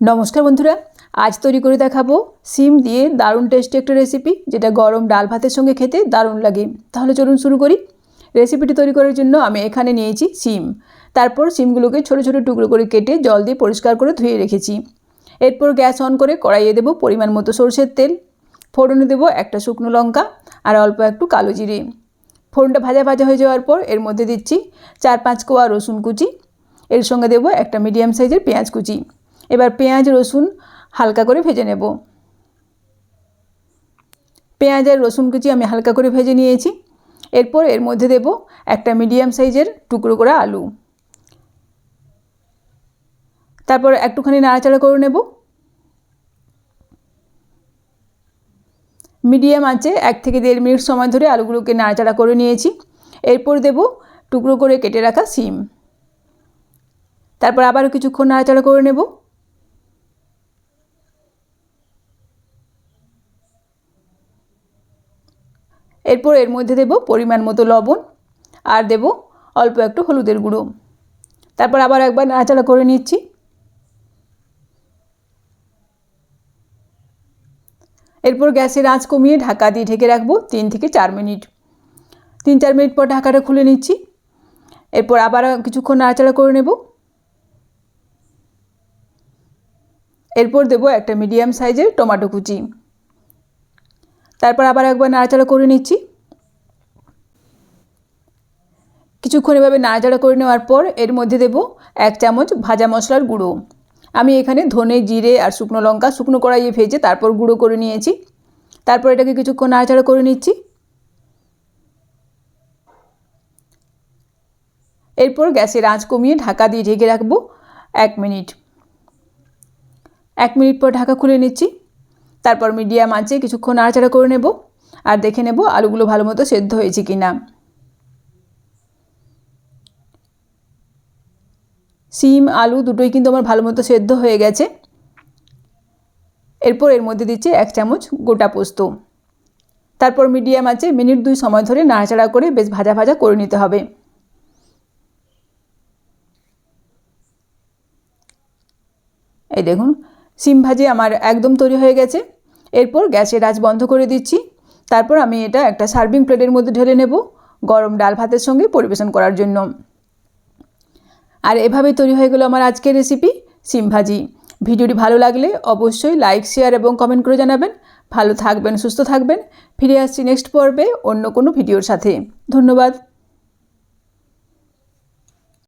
নমস্কার বন্ধুরা, আজ তৈরি করে দেখাবো সিম দিয়ে দারুণ টেস্টি একটা রেসিপি যেটা গরম ডাল ভাতের সঙ্গে খেতে দারুণ লাগে। তাহলে চলুন শুরু করি। রেসিপিটি তৈরি করার জন্য আমি এখানে নিয়েছি সিম। তারপর সিমগুলোকে ছোটো ছোটো টুকরো করে কেটে জল দিয়ে পরিষ্কার করে ধুয়ে রেখেছি। এরপর গ্যাস অন করে কড়াইয়ে দেবো পরিমাণ মতো সরষের তেল। ফোড়নে দেবো একটা শুকনো লঙ্কা আর অল্প একটু কালো জিরে। ফোড়নটা ভাজা ভাজা হয়ে যাওয়ার পর এর মধ্যে দিচ্ছি চার পাঁচ কোয়া রসুন কুচি। এর সঙ্গে দেবো একটা মিডিয়াম সাইজের পেঁয়াজ কুচি। এবার পেঁয়াজ, রসুন হালকা করে ভেজে নেব। পেঁয়াজ আর রসুন কুচি আমি হালকা করে ভেজে নিয়েছি। এরপর এর মধ্যে দেব একটা মিডিয়াম সাইজের টুকরো করা আলু। তারপর একটুখানি নাড়াচাড়া করে নেব। মিডিয়াম আছে এক থেকে দেড় মিনিট সময় ধরে আলুগুলোকে নাড়াচাড়া করে নিয়েছি। এরপর দেব টুকরো করে কেটে রাখা সিম। তারপর আবারও কিছুক্ষণ নাড়াচাড়া করে নেব। এরপর এর মধ্যে দেব পরিমাণ মতো লবণ আর দেব অল্প একটু হলুদের গুঁড়ো। তারপর আবার একবার নাড়াচাড়া করে নিচ্ছি। এরপর গ্যাসের আঁচ কমিয়ে ঢাকা দিয়ে ঢেকে রাখব তিন থেকে চার মিনিট। তিন চার মিনিট পর ঢাকাটা খুলে নিচ্ছি। এরপর আবার কিছুক্ষণ নাড়াচাড়া করে নেব। এরপর দেব একটা মিডিয়াম সাইজের টমেটো কুচি। তারপর আবার একবার নাড়াচাড়া করে নিচ্ছি। কিছুক্ষণ এভাবে নাড়াচাড়া করে নেওয়ার পর এর মধ্যে দেব এক চামচ ভাজা মশলার গুঁড়ো। আমি এখানে ধনে, জিরে আর শুকনো লঙ্কা শুকনো কড়াইয়ে ভেজে তারপর গুঁড়ো করে নিয়েছি। তারপর এটাকে কিছুক্ষণ নাড়াচাড়া করে নিচ্ছি। এরপর গ্যাসের আঁচ কমিয়ে ঢাকা দিয়ে ঢেকে রাখব এক মিনিট। এক মিনিট পর ঢাকা খুলে নিচ্ছি। তারপর মিডিয়াম আঁচে কিছুক্ষণ নাড়াচাড়া করে নেব আর দেখে নেব আলুগুলো ভালো মতো সেদ্ধ হয়েছে কি না সিম, আলু দুটোই কিন্তু আমার ভালো মতো সেদ্ধ হয়ে গেছে। এরপর এর মধ্যে দিচ্ছি এক চামচ গোটা পোস্ত। তারপর মিডিয়াম আছে মিনিট দুই সময় ধরে নাড়াচাড়া করে বেশ ভাজা ভাজা করে নিতে হবে। এই দেখুন সিম ভাজি আমার একদম তৈরি হয়ে গেছে। এরপর গ্যাসের আঁচ বন্ধ করে দিচ্ছি। তারপর আমি এটা একটা সার্ভিং প্লেটের মধ্যে ঢেলে নেব গরম ডাল ভাতের সঙ্গে পরিবেশন করার জন্য। আর এভাবেই তৈরি হয়ে গেলো আমার আজকের রেসিপি সিম ভাজি। ভিডিওটি ভালো লাগলে অবশ্যই লাইক শেয়ার এবং কমেন্ট করে জানাবেন। ভালো থাকবেন, সুস্থ থাকবেন। ফিরে আসছি নেক্সট পর্বে অন্য কোনো ভিডিওর সাথে। ধন্যবাদ।